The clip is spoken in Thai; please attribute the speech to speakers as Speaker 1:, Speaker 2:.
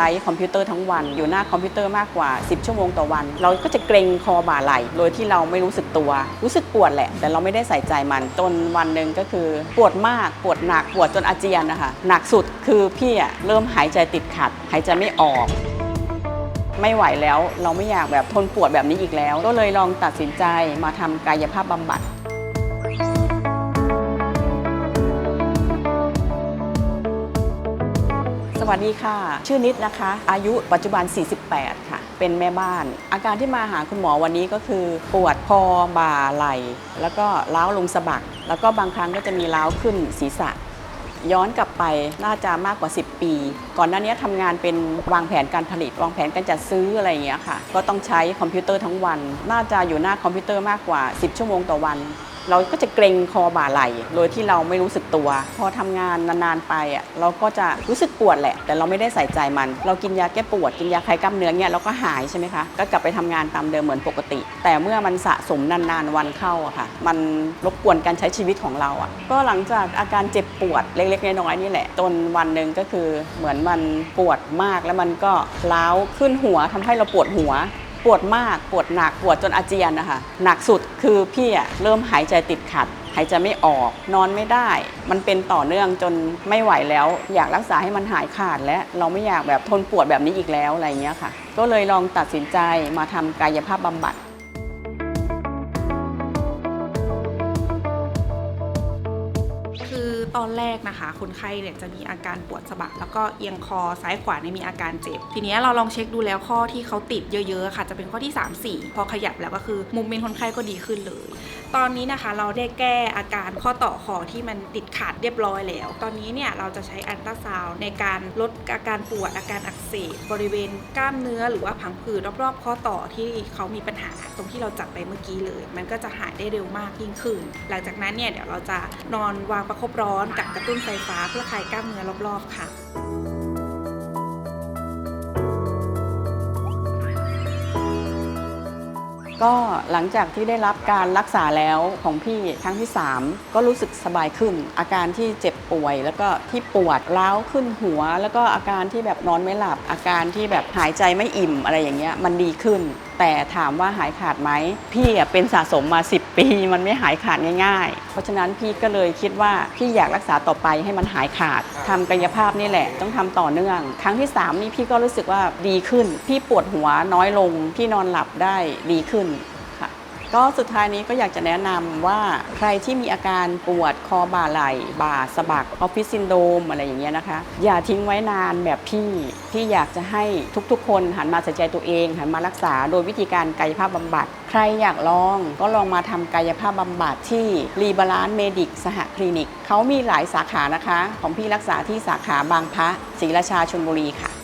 Speaker 1: ช้คอมพิวเตอร์ทั้งวัน อยู่หน้าคอมพิวเตอร์มากกว่า 10 ชั่วโมงต่อวัน เราก็จะเกรงคอบ่าไหล่โดยที่เราไม่รู้สึกตัว รู้สึกปวดแหละ แต่เราไม่ได้ใส่ใจมันจนวันหนึ่งก็คือ ปวดมากปวดหนักปวดจนอาเจียนนะคะหนักสุดคือพี่อะเริ่มหายใจติดขัด หายใจไม่ออกไม่ไหวแล้วเราไม่อยากแบบทนปวดแบบนี้อีกแล้ว ก็เลยลองตัดสินใจมาทำกายภาพบำบัด สวัสดีค่ะ ชื่อนิดนะคะ อายุปัจจุบัน 48 ค่ะ เป็นแม่บ้าน อาการที่มาหาคุณหมอวันนี้ก็คือ ปวดคอบ่าไหล่แล้วก็ล้าวลงสะบัก แล้วก็บางครั้งก็จะมีล้าวขึ้นศีรษะ ย้อนกลับไปน่าจะมากกว่า 10 ปี ก่อนหน้านี้ทำงานเป็นวางแผนการผลิต วางแผนการจัดซื้ออะไรอย่างเงี้ยค่ะ ก็ต้องใช้คอมพิวเตอร์ทั้งวัน น่าจะอยู่หน้าคอมพิวเตอร์มากกว่า 10 ชั่วโมงต่อวัน เราก็จะเกรงคอบ่าไหล่โดยที่เราไม่รู้สึกตัว พอทำงานนานๆไปอะเราก็จะรู้สึกปวดแหละ แต่เราไม่ได้ใส่ใจมัน เรากินยาแก้ปวด กินยาคลายกล้ามเนื้อเนี่ยเราก็หายใช่ไหมคะก็กลับไปทำงานตามเดิมเหมือนปกติ แต่เมื่อมันสะสมนานๆวันเข้าอะค่ะ มันรบกวนการใช้ชีวิตของเราอะก็หลังจากอาการเจ็บปวดเล็กๆน้อยๆนี่แหละจนวันหนึ่งก็คือเหมือนมันปวดมากแล้วมันก็ล้าวขึ้นหัวทำให้เราปวดหัว ปวดมากปวดหนักปวดจนอาเจียนนะคะหนักสุดคือพี่อะเริ่มหายใจติดขัด หายใจไม่ออก นอนไม่ได้ มันเป็นต่อเนื่องจนไม่ไหวแล้ว อยากรักษาให้มันหายขาดและเราไม่อยากแบบทนปวดแบบนี้อีกแล้วอะไรเงี้ยค่ะ ก็เลยลองตัดสินใจมาทำกายภาพบำบัด
Speaker 2: ตอนแรกนะคะ คนไข้เนี่ยจะมีอาการปวดสะบักแล้วก็เอียงคอซ้ายขวาในมีอาการเจ็บ ทีนี้เราลองเช็คดูแล้วข้อที่เขาติดเยอะๆค่ะ จะเป็นข้อที่ 3 4 พอขยับแล้วก็คือมุมเมนคนไข้ก็ดีขึ้นเลย ตอนนี้นะคะเราได้แก้อาการข้อต่อคอที่มันติดขัดเรียบร้อยแล้ว ตอนนี้เนี่ยเราจะใช้อันตราซาวน์ในการลดอาการปวดอาการอักเสบบริเวณกล้ามเนื้อหรือว่าพังผืดรอบๆ ข้อต่อที่เขามีปัญหาตรงที่เราจับไปเมื่อกี้เลย มันก็จะหายได้เร็วมากยิ่งขึ้น หลังจากนั้นเนี่ยเดี๋ยวเราจะนอนวางประคบร้อนกับกระตุ้นไฟฟ้าเพื่อคลายกล้ามเนื้อรอบๆค่ะ
Speaker 1: ก็หลังจากที่ได้รับการรักษาแล้วของพี่ครั้งที่ 3 ก็รู้สึกสบายขึ้น อาการที่เจ็บป่วย แล้วก็ที่ปวดร้าวขึ้นหัว แล้วก็อาการที่แบบนอนไม่หลับ อาการที่แบบหายใจไม่อิ่มอะไรอย่างเงี้ยมันดีขึ้น แต่ถามว่าหายขาดไหมพี่อะเป็นสะสมมา 10 ปี มันไม่หายขาดง่าย ๆ เพราะฉะนั้นพี่ก็เลยคิดว่าพี่อยากรักษาต่อไปให้มันหายขาดทำกายภาพนี่แหละ ต้องทำต่อเนื่อง ครั้งที่ 3 นี่พี่ก็รู้สึกว่าดีขึ้น พี่ปวดหัวน้อยลง พี่นอนหลับได้ดีขึ้นค่ะ ก็สุดท้ายนี้ก็อยากจะแนะนำว่าใครที่มีอาการปวดคอบ่าไหล่บ่าสะบักออฟฟิศซินโดมอะไรอย่างเงี้ยนะคะ อย่าทิ้งไว้นานแบบพี่พี่อยากจะให้ทุกๆ คนหันมาใส่ใจตัวเองหันมารักษาโดยวิธีการกายภาพบำบัด ใครอยากลองก็ลองมาทำกายภาพบำบัดที่รีบาลานเมดิกสหคลินิกเขามีหลายสาขานะคะ ของพี่รักษาที่สาขาบางพระศรีราชาชลบุรีค่ะ